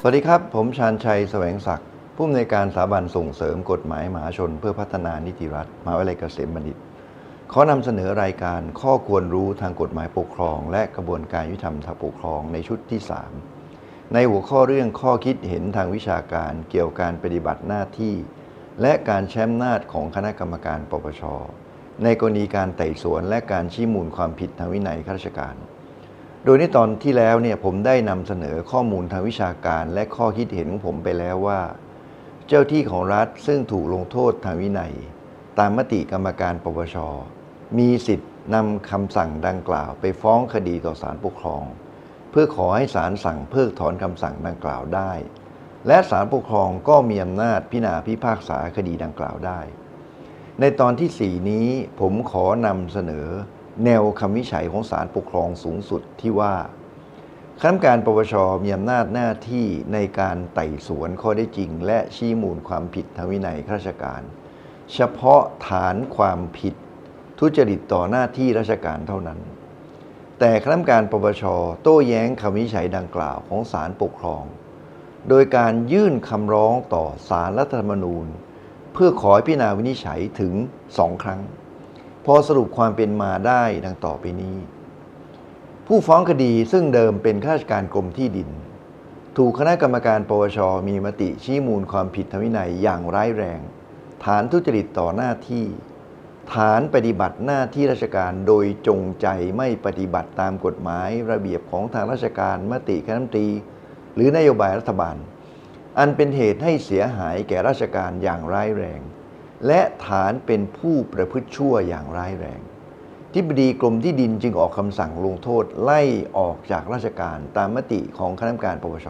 สวัสดีครับ ผมชาญชัยแสวงศักดิ์ผู้อำนวยการสถาบันส่งเสริมกฎหมายมหาชน เพื่อพัฒนานิติรัฐมหาวิทยาลัยเกษมบัณฑิต ขอนำเสนอรายการข้อควรรู้ทางกฎหมายปกครอง และกระบวนการยุติธรรมทางปกครองในชุดที่ 3 ในหัวข้อเรื่องข้อคิดเห็นทางวิชาการเกี่ยวกับการปฏิบัติหน้าที่ และการแชมนาจของคณะกรรมการปปชในกรณีการไต่สวนและการชี้มูลความผิดทางวินัยข้าราชการ โดยในตอนที่แล้วเนี่ยผมได้นำเสนอข้อมูลทางวิชาการและข้อคิดเห็นของผมไปแล้วว่า เจ้าที่ของรัฐซึ่งถูกลงโทษทางวินัย ตามมติกรรมการปปช มีสิทธิ์นำคำสั่งดังกล่าวไปฟ้องคดีต่อศาลปกครอง เพื่อขอให้ศาลสั่งเพิกถอนคำสั่งดังกล่าวได้ และศาลปกครองก็มีอำนาจพิจารณาพิพากษาคดีดังกล่าวได้ ในตอนที่ 4 นี้ผมขอนำเสนอ แนวคำวิจัยของศาลปกครองสูงสุดที่ว่าคณะกรรมการปปชมีอำนาจหน้าที่ในการไต่สวนข้อได้จริง และชี้มูลความผิดทางวินัยข้าราชการ เฉพาะฐานความผิดทุจริตต่อหน้าที่ราชการเท่านั้น แต่คณะกรรมการปปชโต้แย้งคำวิจัยดังกล่าวของศาลปกครอง โดยการยื่นคำร้องต่อศาลรัฐธรรมนูญ เพื่อขอพิจารณาวินิจฉัยถึงสองครั้ง พอสรุปความเป็นมาได้ดังต่อไปนี้ ผู้ฟ้องคดีซึ่งเดิมเป็นข้าราชการกรมที่ดิน ถูกคณะกรรมการปปชมีมติชี้มูลความผิดทางวินัยอย่างร้ายแรง ฐานทุจริตต่อหน้าที่ ฐานปฏิบัติหน้าที่ราชการโดยจงใจไม่ปฏิบัติตามกฎหมาย ระเบียบของทางราชการมติคณะรัฐมนตรี หรือนโยบายรัฐบาล อันเป็นเหตุให้เสียหายแก่ราชการอย่างร้ายแรง และฐานเป็นผู้ประพฤติชั่วอย่างร้ายแรงทิบดีกรมที่ดินจึงออกคำสั่งลงโทษไล่ออกจากราชการตามมติของคณะกรรมการปปช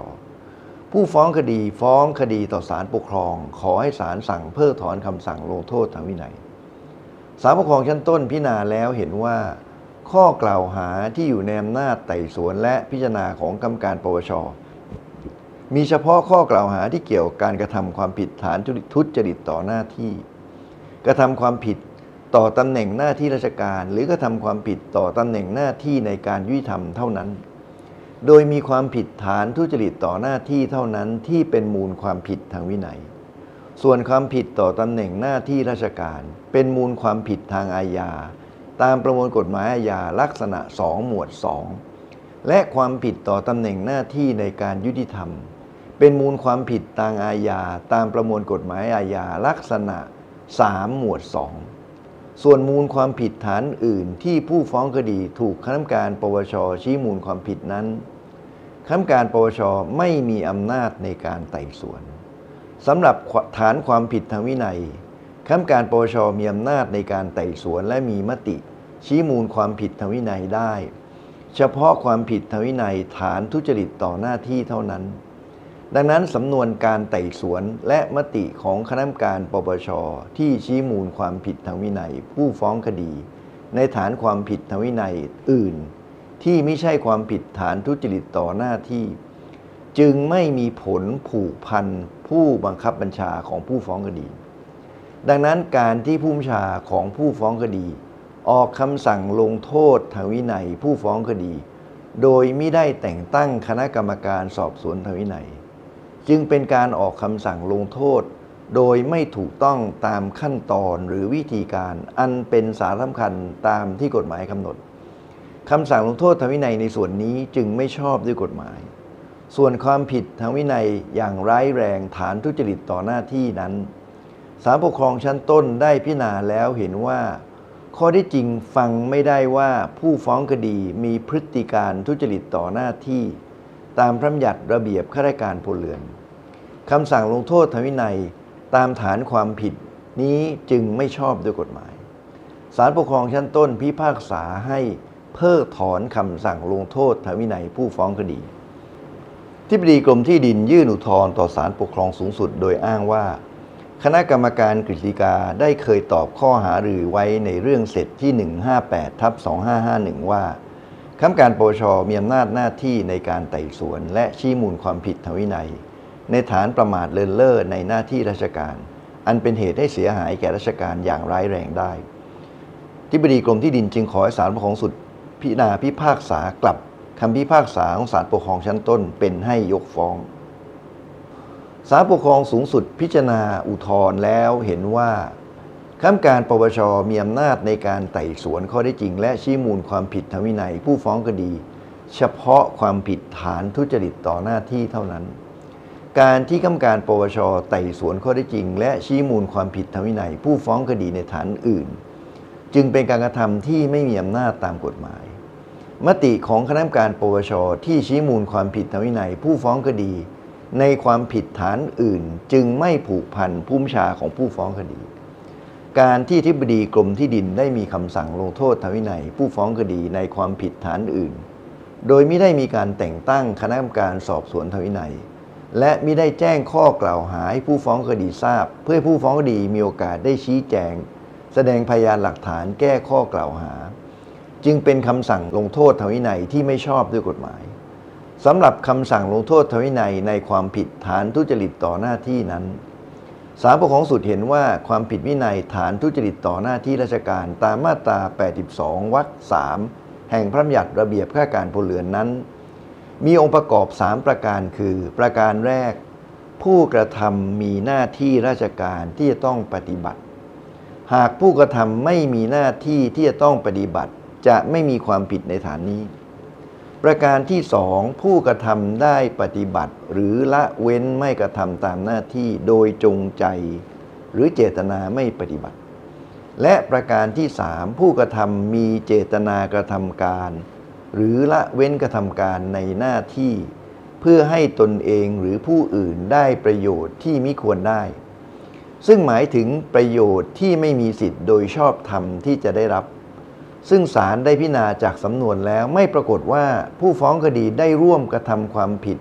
ผู้ฟ้องคดีฟ้องคดีต่อศาลปกครอง ขอให้ศาลสั่งเพิกถอนคำสั่งลงโทษทางวินัยศาลปกครองชั้นต้นพิจารณาแล้วเห็นว่าข้อกล่าวหาที่อยู่ในอำนาจไต่สวนและพิจารณาของกรรมการปปช มีเฉพาะข้อกล่าวหาที่เกี่ยวกับการกระทำความผิดฐานทุจริตต่อหน้าที่ กระทำความผิดต่อตำแหน่งหน้าที่ราชการ หรือกระทำความผิดต่อตำแหน่งหน้าที่ในการยุติธรรมเท่านั้น โดยมีความผิดฐานทุจริตต่อหน้าที่เท่านั้นที่เป็นมูลความผิดทางวินัย ส่วนความผิดต่อตำแหน่งหน้าที่ราชการ เป็นมูลความผิดทางอาญา ตามประมวลกฎหมายอาญาลักษณะ 2 หมวด 2 และความผิดต่อตำแหน่งหน้าที่ในการยุติธรรม เป็นมูลความผิดทางอาญาตามประมวลกฎหมายอาญาลักษณะ 3 หมวด 2 ส่วนมูลความผิดฐานอื่นที่ผู้ฟ้องคดีถูกคณะกรรมการปปชชี้มูลความผิดนั้นคณะกรรมการปปชไม่มีอำนาจในการไต่สวนสำหรับฐานความผิดทางวินัยคณะกรรมการปปชมีอำนาจในการไต่สวนและมีมติ ชี้มูลความผิดทางวินัยได้ เฉพาะความผิดทางวินัยฐานทุจริตต่อหน้าที่เท่านั้น ดังนั้นสำนวนการไต่สวนและมติของคณะกรรมการปปชที่ชี้มูลความผิดทางวินัย ผู้ฟ้องคดี ในฐานความผิดทางวินัยอื่น ที่ไม่ใช่ความผิดฐานทุจริตต่อหน้าที่ จึงไม่มีผลผูกพันผู้บังคับบัญชาของผู้ฟ้องคดี ดังนั้นการที่ผู้บัญชาของผู้ฟ้องคดี ออกคำสั่งลงโทษทางวินัยผู้ฟ้องคดี โดยไม่ได้แต่งตั้งคณะกรรมการสอบสวนทางวินัย จึงเป็นการออกคำสั่งลงโทษ โดยไม่ถูกต้องตามขั้นตอนหรือวิธีการอันเป็นสาระสำคัญตามที่กฎหมายกำหนดคำสั่งลงโทษทางวินัยในส่วนนี้จึงไม่ชอบด้วยกฎหมาย ส่วนความผิดทางวินัยอย่างร้ายแรงฐานทุจริตต่อหน้าที่นั้นศาลปกครองชั้นต้นได้พิจารณาแล้วเห็นว่า ข้อที่จริงฟังไม่ได้ว่าผู้ฟ้องคดีมีพฤติการทุจริตต่อหน้าที่ ตามพระบัญญัติระเบียบข้าราชการพลเรือนคำสั่งลงโทษทางวินัยตามฐานความผิดนี้จึงไม่ชอบด้วยกฎหมายศาลปกครองชั้นต้นพิพากษาให้เพิกถอนคำสั่งลงโทษทางวินัยผู้ฟ้องคดีที่ปดีกรมที่ดินยื่นอุทธรณ์ต่อศาลปกครองสูงสุด โดยอ้างว่า คณะกรรมการกฤษฎีกาได้เคยตอบข้อหารือไว้ในเรื่องเสร็จที่ 158ทับ2551 ว่า คำการปปชมีอำนาจหน้าที่ในการไต่สวน และชี้มูลความผิดทางวินัย ในฐานประมาทเลินเล่อในหน้าที่ราชการ อันเป็นเหตุให้เสียหายแก่ราชการอย่างร้ายแรงได้ที่ปดีกรมที่ดินจึงขอให้ศาลปกครองสุดพิจารณาพิพากษากลับคำพิพากษาของศาลปกครองชั้นต้นเป็นให้ยกฟ้องศาลปกครองสูงสุดพิจารณาอุทธรณ์แล้วเห็นว่า คณะกรรมการปปชมีอำนาจในการไต่สวนข้อได้จริง และชี้มูลความผิดทางวินัย ผู้ฟ้องคดี เฉพาะความผิดฐานทุจริตต่อหน้าที่เท่านั้น การที่กรรมการปปชไต่สวนข้อได้จริง และชี้มูลความผิดทางวินัย ผู้ฟ้องคดีในฐานอื่น จึงเป็นการกระทำที่ไม่มีอำนาจตามกฎหมาย มติของคณะกรรมการปปชที่ชี้มูลความผิดทางวินัย ผู้ฟ้องคดี ในความผิดฐานอื่น จึงไม่ผูกพันผู้บัญชาของผู้ฟ้องคดี การที่ทิบดีกรมที่ดินได้มีคำสั่งลงโทษทางวินัย ผู้ฟ้องคดีในความผิดฐานอื่น โดยไม่ได้มีการแต่งตั้งคณะกรรมการสอบสวนทางวินัย และมิได้แจ้งข้อกล่าวหาให้ผู้ฟ้องคดีทราบ เพื่อผู้ฟ้องคดีมีโอกาสได้ชี้แจง แสดงพยานหลักฐานแก้ข้อกล่าวหา จึงเป็นคำสั่งลงโทษทางวินัยที่ไม่ชอบด้วยกฎหมายสำหรับคำสั่งลงโทษทางวินัยในความผิดฐานทุจริตต่อหน้าที่นั้น ศาลปกครองสุดเห็นว่าความผิดวินัยฐานทุจริตต่อหน้าที่ราชการตามมาตรา 82 วรรค 3 แห่งพระบัญญัติระเบียบข้าราชการพลเรือนนั้น มีองค์ประกอบ 3 ประการคือ ประการแรก ผู้กระทำมีหน้าที่ราชการที่จะต้องปฏิบัติ หากผู้กระทำไม่มีหน้าที่ที่จะต้องปฏิบัติ จะไม่มีความผิดในฐานนี้ ประการที่สองผู้กระทำได้ปฏิบัติ หรือละเว้นไม่กระทำตามหน้าที่โดยจงใจ หรือเจตนาไม่ปฏิบัติ และประการที่สามผู้กระทำมีเจตนากระทำการ หรือละเว้นกระทำการในหน้าที่ เพื่อให้ตนเองหรือผู้อื่นได้ประโยชน์ที่มิควรได้ ซึ่งหมายถึงประโยชน์ที่ไม่มีสิทธิ์โดยชอบธรรมที่จะได้รับ ซึ่งศาลได้พิจารณาจากสำนวนแล้วไม่ปรากฏว่าผู้ฟ้องคดีได้ร่วมกระทำความผิด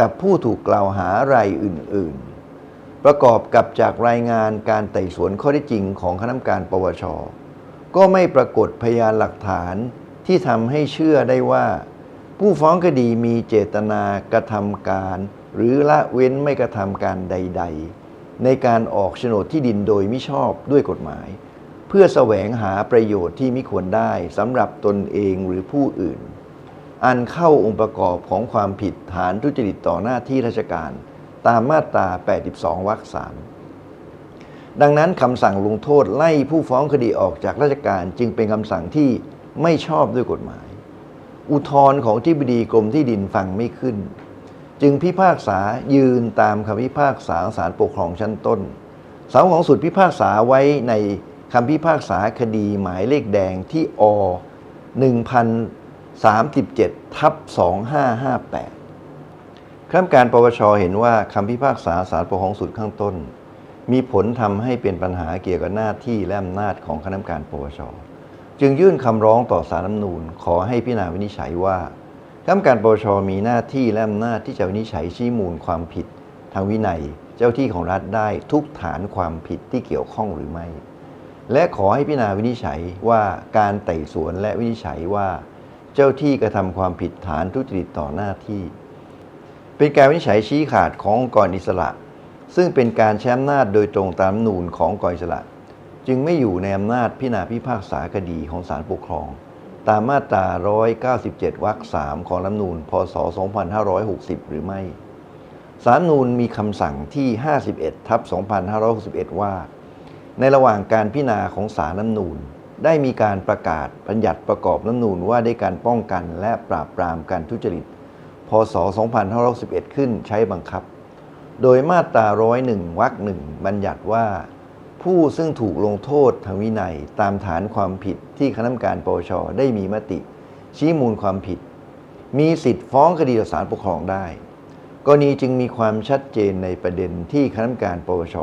กับผู้ถูกกล่าวหารายอื่น ๆ ประกอบกับจากรายงานการไต่สวนข้อเท็จจริงของคณะกรรมการปวช ก็ไม่ปรากฏพยานหลักฐานที่ทำให้เชื่อได้ว่า ผู้ฟ้องคดีมีเจตนากระทำการ หรือละเว้นไม่กระทำการใด ๆ ในการออกโฉนดที่ดินโดยมิชอบด้วยกฎหมาย พื่อแสวงหาประโยชน์ที่มิควรได้สำหรับตนเองหรือผู้อื่น อันเข้าองค์ประกอบของความผิดฐานทุจริตต่อหน้าที่ราชการ ตามมาตรา 82 วรรคสามดังนั้นคำสั่งลงโทษไล่ผู้ฟ้องคดีออกจากราชการจึงเป็นคำสั่งที่ไม่ชอบด้วยกฎหมาย อุทธรณ์ของที่บดีกรมที่ดินฟังไม่ขึ้น จึงพิพากษายืนตามคำพิพากษาศาลปกครองชั้นต้นศาของสุดพิพากษาไว้ใน คำพิพากษาคดีหมายเลขแดงที่อ1037ทับ2558คณะกรรมการปปชเห็นว่าคำพิพากษาศาลปกครองสุดข้างต้น มีผลทำให้เป็นปัญหาเกี่ยวกับหน้าที่และอำนาจของคณะกรรมการปปชจึงยื่นคำร้องต่อศารัฐธรรมนูญขอให้พิจารณาวินิจฉัยว่าคณะกรรมการปปชมีหน้าที่และอำนาจที่จะวินิจฉัยชี้มูลความผิด ทางวินัยเจ้าที่ของรัฐได้ทุกฐานความผิดที่เกี่ยวข้องหรือไม่ และขอให้พิจารณาวินิจฉัยว่าการไต่สวนและวินิจฉัยว่า เจ้าที่กระทำความผิดฐานทุจริตต่อหน้าที่ เป็นการวินิจฉัยชี้ขาดขององค์กรอิสระ ซึ่งเป็นการใช้อำนาจโดยตรงตามนูญขององค์กรอิสระ จึงไม่อยู่ในอำนาจพิจารณาพิพากษาคดีของศาลปกครอง ตามมาตรา 197 วรรค 3 ของรัฐธรรมนูญพศ 2560 หรือไม่ ศาลรนูญมีคำสั่งที่ 51 ทับ 2561 ว่า ในระหว่างการพิจารณาของศารัฐธรรมนูญได้มีการประกาศบัญญัติประกอบรัฐนูญว่าด้วยการป้องกันและปราบปรามการทุจริต พศ 2561ขึ้นใช้บังคับ โดยมาตรา 101 วรรคหนึ่งบัญญัติว่า ผู้ซึ่งถูกลงโทษทางวินัยตามฐานความผิดที่คณะกรรมการปปชได้มีมติ ชี้มูลความผิด มีสิทธิ์ฟ้องคดีต่อศาลปกครองได้กรณีจึงมีความชัดเจนในประเด็นที่คณะกรรมการปปช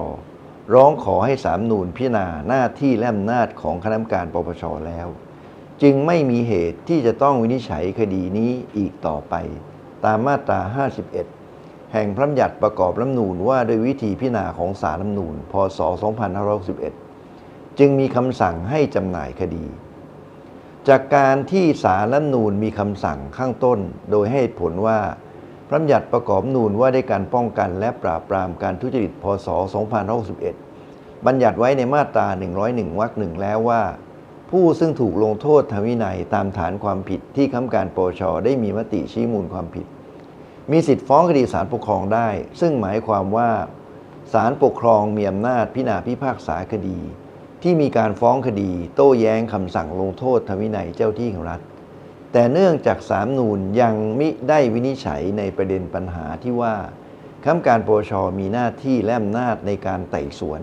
ร้องขอให้สามนูญพิจารณาหน้าที่และอำนาจของคณะกรรมการปปชแล้ว จึงไม่มีเหตุที่จะต้องวินิจฉัยคดีนี้อีกต่อไป ตามมาตรา 51 แห่งพระบัญญัติประกอบรัฐธรรมนูญว่าโดยวิธีพิจารณาของศาลรัฐธรรมนูญพศ 2561 จึงมีคำสั่งให้จำหน่ายคดี จากการที่ศาลรัฐธรรมนูญมีคำสั่งข้างต้น โดยให้ผลว่า พระบัญญัติประกอบนูญว่าด้วยการป้องกันและปราบปรามการทุจริตพศ 2561 บัญญัติไว้ในมาตรา 101 วรรคหนึ่งแล้วว่า ผู้ซึ่งถูกลงโทษทางวินัยตามฐานความผิดที่คณะการปปชได้มีมติชี้มูลความผิด มีสิทธิ์ฟ้องคดีศาลปกครองได้ ซึ่งหมายความว่าศาลปกครองมีอำนาจพิจารณาพิพากษาคดี ที่มีการฟ้องคดี โต้แย้งคำสั่งลงโทษทางวินัยเจ้าที่ของรัฐ แต่เนื่องจากสามนูนยังมิได้วินิจฉัยในประเด็นปัญหาที่ว่าคำการปปชมีหน้าที่และอำนาจในการไต่สวน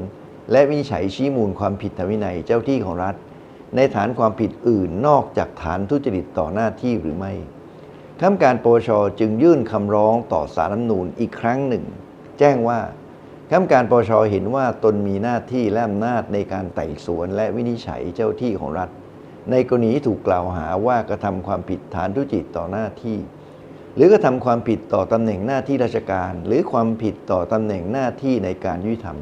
และวินิจฉัยชี้มูลความผิดทางวินัยเจ้าที่ของรัฐ ในฐานความผิดอื่นนอกจากฐานทุจริตต่อหน้าที่หรือไม่คำการปปชจึงยื่นคำร้องต่อสารรัฐนูญอีกครั้งหนึ่ง แจ้งว่าคำการปปชเห็นว่าตนมีหน้าที่และอำนาจในการไต่สวนและวินิจฉัยเจ้าที่ของรัฐ ในกรณีที่ถูกกล่าวหาว่ากระทำความผิดฐานทุจริตต่อหน้าที่ หรือกระทำความผิดต่อตำแหน่งหน้าที่ราชการ หรือความผิดต่อตำแหน่งหน้าที่ในการยุติธรรม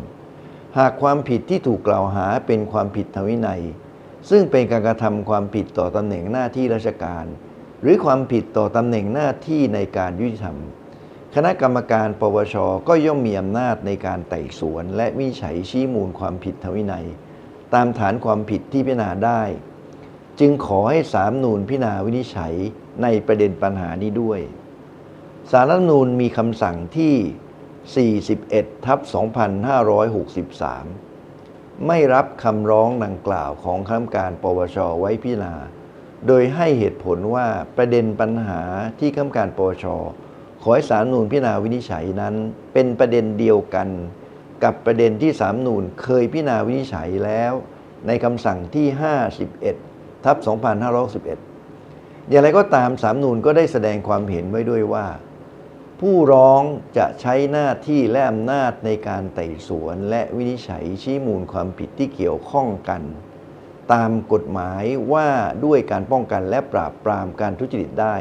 หากความผิดที่ถูกกล่าวหาเป็นความผิดทางวินัย ซึ่งเป็นการกระทำความผิดต่อตำแหน่งหน้าที่ราชการ หรือความผิดต่อตำแหน่งหน้าที่ในการยุติธรรม คณะกรรมการปปชก็ย่อมมีอำนาจในการไต่สวน และวิจัยชี้มูลความผิดทางวินัย ตามฐานความผิดที่พิจารณาได้ จึงขอให้สามนูนพิจารณาวินิจฉัยในประเด็นปัญหานี้ด้วย สารรัฐนูญมีคำสั่งที่ 41 ทับ 2563 ไม่รับคำร้องดังกล่าวของคณะกรรมการปปชไว้พิจารณา โดยให้เหตุผลว่าประเด็นปัญหาที่คณะกรรมการปปชขอให้สารรัฐธรรมนูญพิจารณาวินิจฉัยนั้น เป็นประเด็นเดียวกัน กับประเด็นที่สามนูญเคยพิจารณาวินิจฉัยแล้ว ในคำสั่งที่ 51 ทับ2561อย่างไรก็ตามสามนูนก็ได้แสดงความเห็นไว้ด้วยว่า ผู้ร้องจะใช้หน้าที่และอำนาจในการไต่สวน และวินิจฉัยชี้มูลความผิดที่เกี่ยวข้องกัน ตามกฎหมายว่าด้วยการป้องกันและปราบปรามการทุจริตได้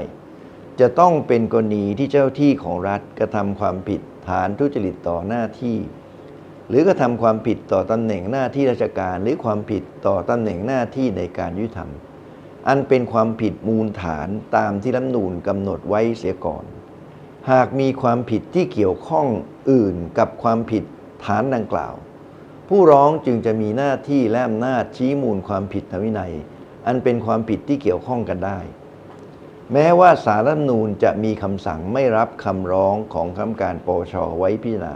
จะต้องเป็นกรณีที่เจ้าที่ของรัฐกระทำความผิดฐานทุจริตต่อหน้าที่ หรือกระทำความผิดต่อตำแหน่งหน้าที่ราชการ หรือความผิดต่อตำแหน่งหน้าที่ในการยุติธรรม อันเป็นความผิดมูลฐานตามที่รัฐนูญกำหนดไว้เสียก่อน หากมีความผิดที่เกี่ยวข้องอื่นกับความผิดฐานดังกล่าว ผู้ร้องจึงจะมีหน้าที่และอำนาจชี้มูลความผิดทางวินัย อันเป็นความผิดที่เกี่ยวข้องกันได้ แม้ว่าสารรัฐนูญจะมีคำสั่งไม่รับคำร้องของคณะกรรมการปปชไว้พิจารณา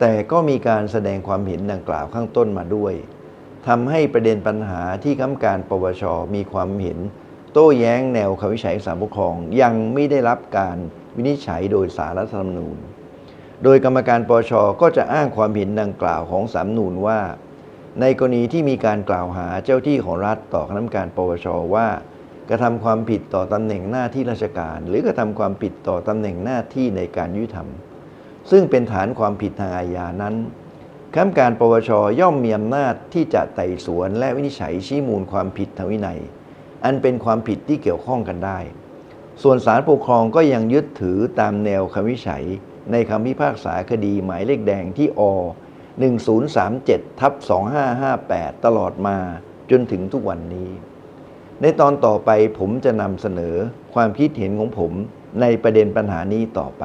แต่ก็มีการแสดงความเห็นดังกล่าวข้างต้นมาด้วยทำให้ประเด็นปัญหาที่คณะกรรมการปปชมีความเห็น โต้แย้งแนวคำวิจัยศาลปกครอง ยังไม่ได้รับการวินิจฉัยโดยสารรัฐธรรมนูญ โดยกรรมการปปชก็จะอ้างความเห็นดังกล่าวของสามนูญว่า ในกรณีที่มีการกล่าวหาเจ้าที่ของรัฐต่อคณะกรรมการปปชว่ากระทำความผิดต่อตำแหน่งหน้าที่ราชการ หรือกระทำความผิดต่อตำแหน่งหน้าที่ในการยุติธรรม ซึ่งเป็นฐานความผิดทางอาญานั้นคณะกรรมการปปชย่อมมีอำนาจที่จะไต่สวนและวินิจฉัยชี้มูลความผิดทางวินัย อันเป็นความผิดที่เกี่ยวข้องกันได้ ส่วนศาลปกครองก็ยังยึดถือตามแนวคำวินิจฉัย ในคำพิพากษาคดีหมายเลขแดงที่อ1037ทับ2558 ตลอดมาจนถึงทุกวันนี้ ในตอนต่อไปผมจะนำเสนอความคิดเห็นของผมในประเด็นปัญหานี้ต่อไป